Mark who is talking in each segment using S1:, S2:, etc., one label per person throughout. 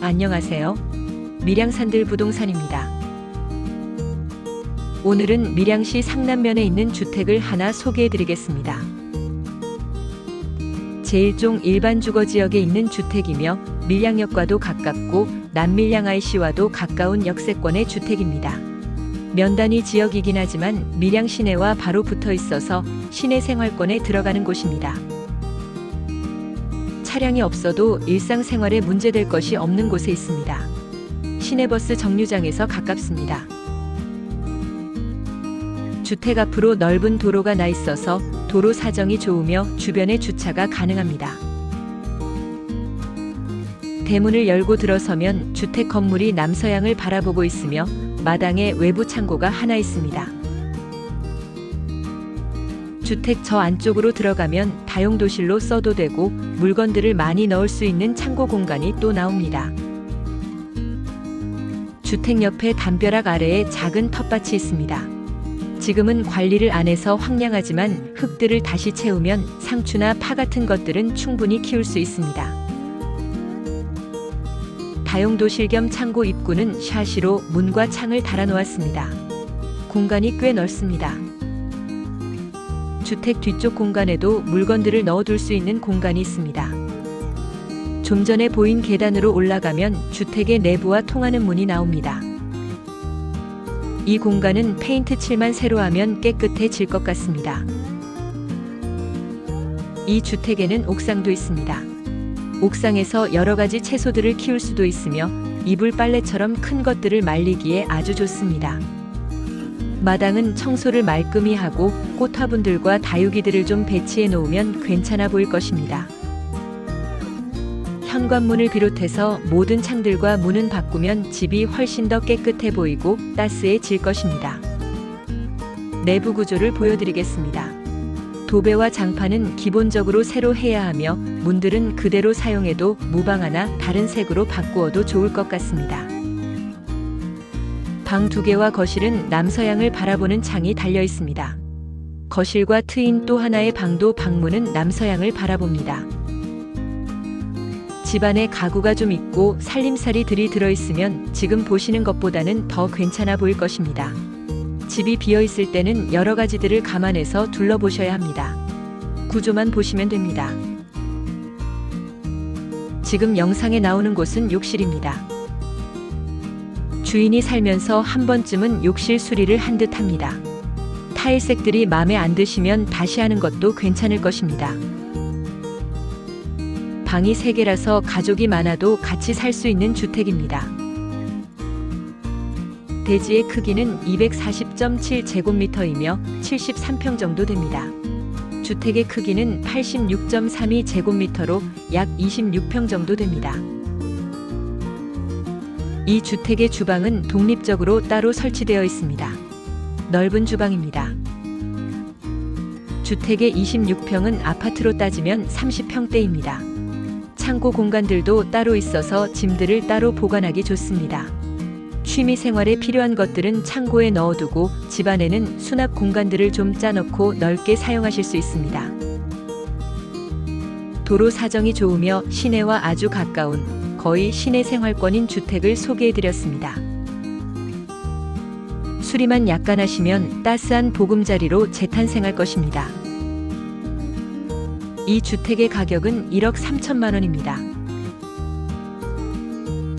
S1: 안녕하세요. 밀양산들 부동산입니다. 오늘은 밀양시 상남면에 있는 주택을 하나 소개해 드리겠습니다. 제1종 일반 주거 지역에 있는 주택이며 밀양역과도 가깝고 남밀양 IC와도 가까운 역세권의 주택입니다. 면단위 지역이긴 하지만 밀양 시내와 바로 붙어 있어서 시내 생활권에 들어가는 곳입니다. 차량이 없어도 일상생활에 문제될 것이 없는 곳에 있습니다. 시내버스 정류장에서 가깝습니다. 주택 앞으로 넓은 도로가 나 있어서 도로 사정이 좋으며 주변에 주차가 가능합니다. 대문을 열고 들어서면 주택 건물이 남서양을 바라보고 있으며 마당에 외부 창고가 하나 있습니다. 주택 저 안쪽으로 들어가면 다용도실로 써도 되고 물건들을 많이 넣을 수 있는 창고 공간이 또 나옵니다. 주택 옆에 담벼락 아래에 작은 텃밭이 있습니다. 지금은 관리를 안 해서 황량하지만 흙들을 다시 채우면 상추나 파 같은 것들은 충분히 키울 수 있습니다. 다용도실 겸 창고 입구는 샤시로 문과 창을 달아 놓았습니다. 공간이 꽤 넓습니다. 주택 뒤쪽 공간에도 물건들을 넣어둘 수 있는 공간이 있습니다. 좀 전에 보인 계단으로 올라가면 주택의 내부와 통하는 문이 나옵니다. 이 공간은 페인트 칠만 새로 하면 깨끗해질 것 같습니다. 이 주택에는 옥상도 있습니다. 옥상에서 여러 가지 채소들을 키울 수도 있으며 이불 빨래처럼 큰 것들을 말리기에 아주 좋습니다. 마당은 청소를 말끔히 하고 꽃화분들과 다육이들을 좀 배치해 놓으면 괜찮아 보일 것입니다. 현관문을 비롯해서 모든 창들과 문은 바꾸면 집이 훨씬 더 깨끗해 보이고 따스해질 것입니다. 내부 구조를 보여드리겠습니다. 도배와 장판은 기본적으로 새로 해야 하며 문들은 그대로 사용해도 무방하나 다른 색으로 바꾸어도 좋을 것 같습니다. 방 두 개와 거실은 남서양을 바라보는 창이 달려 있습니다. 거실과 트인 또 하나의 방도 방문은 남서양을 바라봅니다. 집안에 가구가 좀 있고 살림살이들이 들어있으면 지금 보시는 것보다는 더 괜찮아 보일 것입니다. 집이 비어 있을 때는 여러 가지들을 감안해서 둘러보셔야 합니다. 구조만 보시면 됩니다. 지금 영상에 나오는 곳은 욕실입니다. 주인이 살면서 한 번쯤은 욕실 수리를 한 듯 합니다. 타일색들이 마음에 안 드시면 다시 하는 것도 괜찮을 것입니다. 방이 3개라서 가족이 많아도 같이 살 수 있는 주택입니다. 대지의 크기는 240.7 제곱미터이며 73평 정도 됩니다. 주택의 크기는 86.32 제곱미터로 약 26평 정도 됩니다. 이 주택의 주방은 독립적으로 따로 설치되어 있습니다. 넓은 주방입니다. 주택의 26평은 아파트로 따지면 30평대입니다. 창고 공간들도 따로 있어서 짐들을 따로 보관하기 좋습니다. 취미 생활에 필요한 것들은 창고에 넣어두고 집안에는 수납 공간들을 좀 짜놓고 넓게 사용하실 수 있습니다. 도로 사정이 좋으며 시내와 아주 가까운 거의 시내 생활권인 주택을 소개해드렸습니다. 수리만 약간 하시면 따스한 보금자리로 재탄생할 것입니다. 이 주택의 가격은 1억 3천만 원입니다.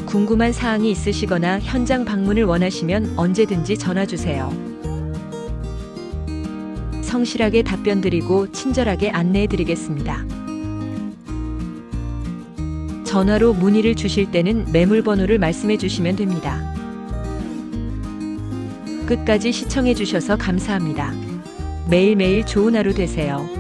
S1: 궁금한 사항이 있으시거나 현장 방문을 원하시면 언제든지 전화 주세요. 성실하게 답변 드리고 친절하게 안내해 드리겠습니다. 전화로 문의를 주실 때는 매물 번호를 말씀해 주시면 됩니다. 끝까지 시청해 주셔서 감사합니다. 매일매일 좋은 하루 되세요.